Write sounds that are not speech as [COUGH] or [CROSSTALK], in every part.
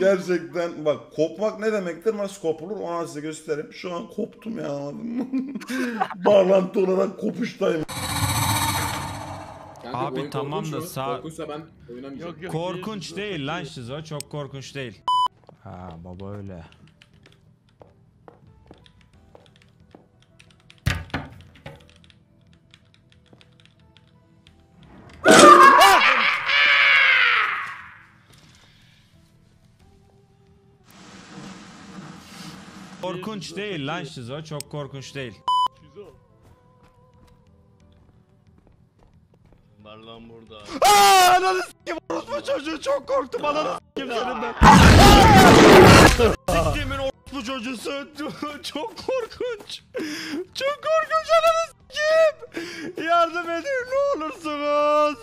Gerçekten bak kopmak ne demektir nasıl kopulur ona size göstereyim. Şu an koptum ya anladın mı? [LAUGHS] Bağlantı olarak kopuştayım. Kanka, Abi oyun tamam korkunç da mu? sağ- Korkunçsa ben oynamayacağım. Yok yok. Korkunç değil lan Şizo çok korkunç değil. Ha baba öyle. Korkunç değil lan Şizo çok korkunç değil. Şizo. Var lan burada. Aaa ananı s**kim orospu çocuğu çok korktum ananı s**kim senin ben. S**kimin orospu çocuğusu [LAUGHS] çok korkunç. Çok korkunç ananı s**kim. Yardım edin ne olursunuz.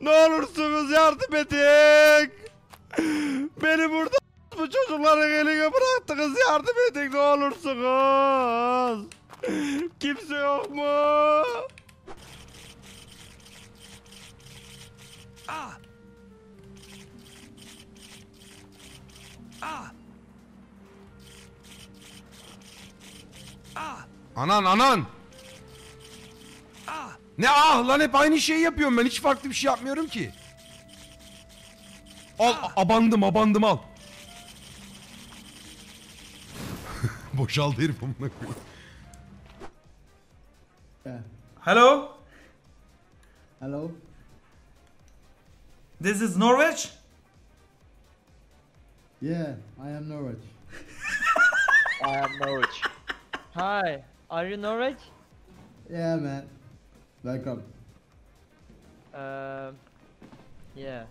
Ne olursunuz yardım edin. Ah! Ah! Ah! Anan anan. Ah! Ne ah lan hep aynı şeyi yapıyorum ben hiç farklı bir şey yapmıyorum ki. Al a- abandım abandım al. [LAUGHS] Boşaldı herif amına koyayım. Hello, Hello. This is Norwich. Yeah, I am Norwich. [LAUGHS] I am Norwich. Hi, are you Norwich? Yeah, man. Welcome. Um, yeah.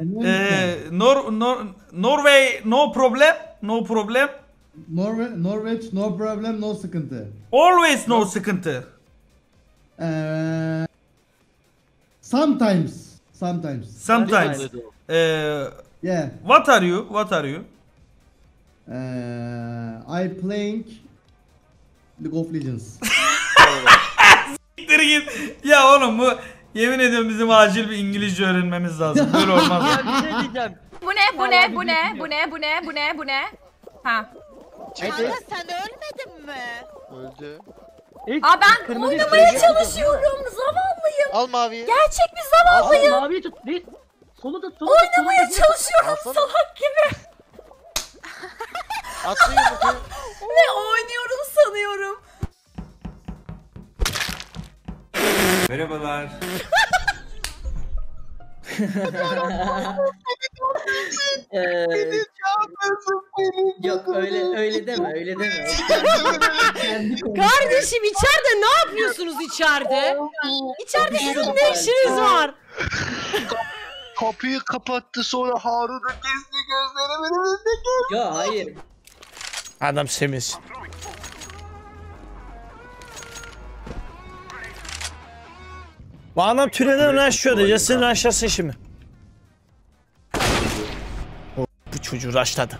Uh, Nor Nor Norway, no problem, no problem. Norway, Norwich, no problem, no sıkıntı. Always no sıkıntı. Uh, sometimes, sometimes. Sometimes. Uh, Yeah. what are you? What are you? Uh, I playing League of Legends. Siktir git. Ya oğlum bu yemin ediyorum bizim acil bir İngilizce öğrenmemiz lazım. [LAUGHS] Böyle olmaz. Ya bir şey diyeceğim. Bu ne? Bu ne? Bu ne? Bu ne? Bu ne? Bu ne? Bu ne? Ha. Kanka sen ölmedin mi? Öldü. İlk Aa ben oynamaya çalışıyorum. Zavallıyım. Al maviyi. Gerçek bir zavallıyım. Al maviyi tut. Değil. Solu tut. Solu tut. Oynamaya çalışıyorum Alsana. salak gibi. Atsın yumurtayı. [LAUGHS] Ne oynuyorum sanıyorum. Merhabalar. Yok öyle öyle deme öyle deme. [LAUGHS] Kardeşim içeride ne yapıyorsunuz içeride? İçeride sizin ne işiniz var? Kapıyı kapattı sonra Harun'u kesti gözleri benim Ya hayır. Adam semiz. Bu adam tünelden raşlıyordu. Yasin raşlasın şimdi. Bu çocuğu raşladı.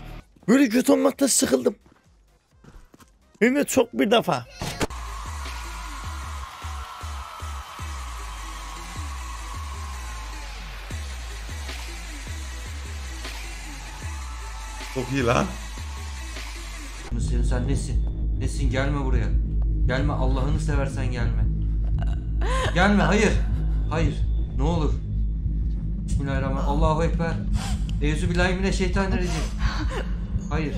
Böyle kötü olmaktan sıkıldım. De çok bir defa. Çok iyi lan. Sen, sen nesin? Nesin gelme buraya. Gelme Allah'ını seversen gelme. Gelme hayır. Hayır. Ne olur. Bismillahirrahmanirrahim. Allahu Ekber. Euzubillahimineşşeytanirracim. Hayır.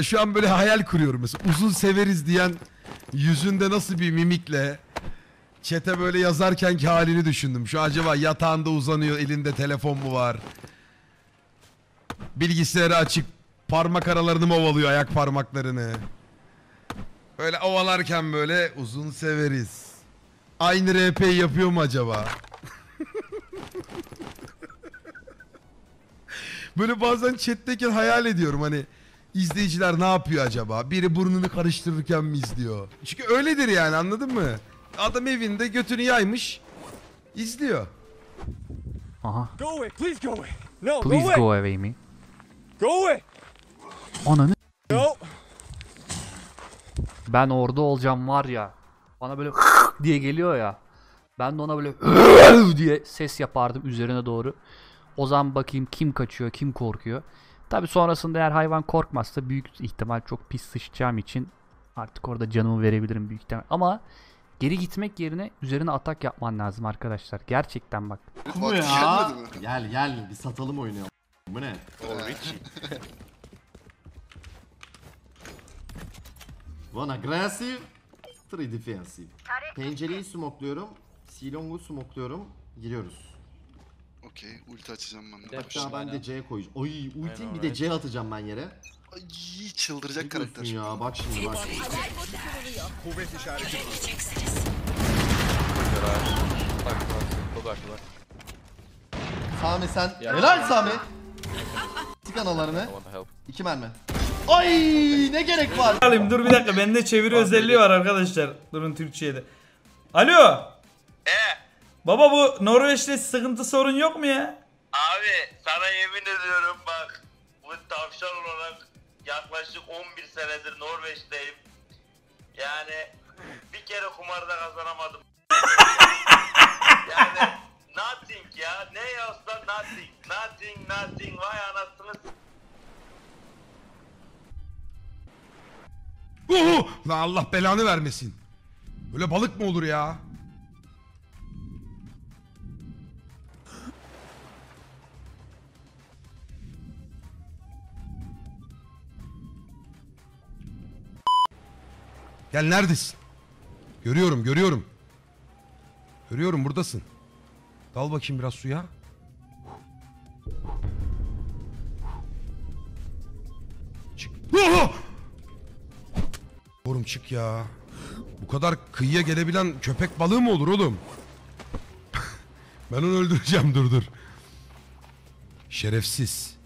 Ya şu an böyle hayal kuruyorum mesela. Uzun severiz diyen yüzünde nasıl bir mimikle çete böyle yazarkenki halini düşündüm. Şu acaba yatağında uzanıyor elinde telefon mu var? Bilgisayarı açık parmak aralarını mı ovalıyor ayak parmaklarını? Böyle ovalarken böyle uzun severiz. Aynı RP'yi yapıyor mu acaba? [LAUGHS] böyle bazen chat'teyken hayal ediyorum hani izleyiciler ne yapıyor acaba? Biri burnunu karıştırırken mi izliyor? Çünkü öyledir yani anladın mı? Adam evinde götünü yaymış izliyor. Aha. Go away, please go away. No, Please go away. go away me. Go away. Ananı No. ben orada olacağım var ya. Bana böyle [LAUGHS] diye geliyor ya. Ben de ona böyle [LAUGHS] diye ses yapardım üzerine doğru. O zaman bakayım kim kaçıyor, kim korkuyor. Tabi sonrasında eğer hayvan korkmazsa büyük ihtimal çok pis sıçacağım için artık orada canımı verebilirim büyük ihtimal. Ama geri gitmek yerine üzerine atak yapman lazım arkadaşlar. Gerçekten bak. Bu ya. Gel gel bir satalım oyunu. ya. Bu ne? [LAUGHS] One aggressive, three defensive. Pencereyi smokluyorum, Silong'u smokluyorum, giriyoruz. Okey, ulti açacağım ben de. Hatta ben de C koyacağım. Oy ultim bir de C atacağım ben yere. Ay, çıldıracak Ne karakter. diyorsun ya bak şimdi bak. Sami sen helal Sami. Tik analarını. İki mermi. Ay ne gerek var? Alayım dur bir dakika bende çeviri özelliği var arkadaşlar. Durun Türkçe'de. Alo. E. Baba bu Norveç'te sıkıntı sorun yok mu ya? Abi sana yemin ediyorum bak bu tavşan olarak yaklaşık 11 senedir Norveç'teyim. Yani bir kere kumarda kazanamadım. [LAUGHS] yani nothing ya. Ne yazsa nothing. Nothing nothing. Vay anasını Uhu! Lan Allah belanı vermesin. Böyle balık mı olur ya? Gel neredesin? Görüyorum, görüyorum. Görüyorum buradasın. Dal bakayım biraz suya. Çık. Uhu! Oğlum çık ya. Bu kadar kıyıya gelebilen köpek balığı mı olur oğlum? [LAUGHS] ben onu öldüreceğim dur dur. Şerefsiz.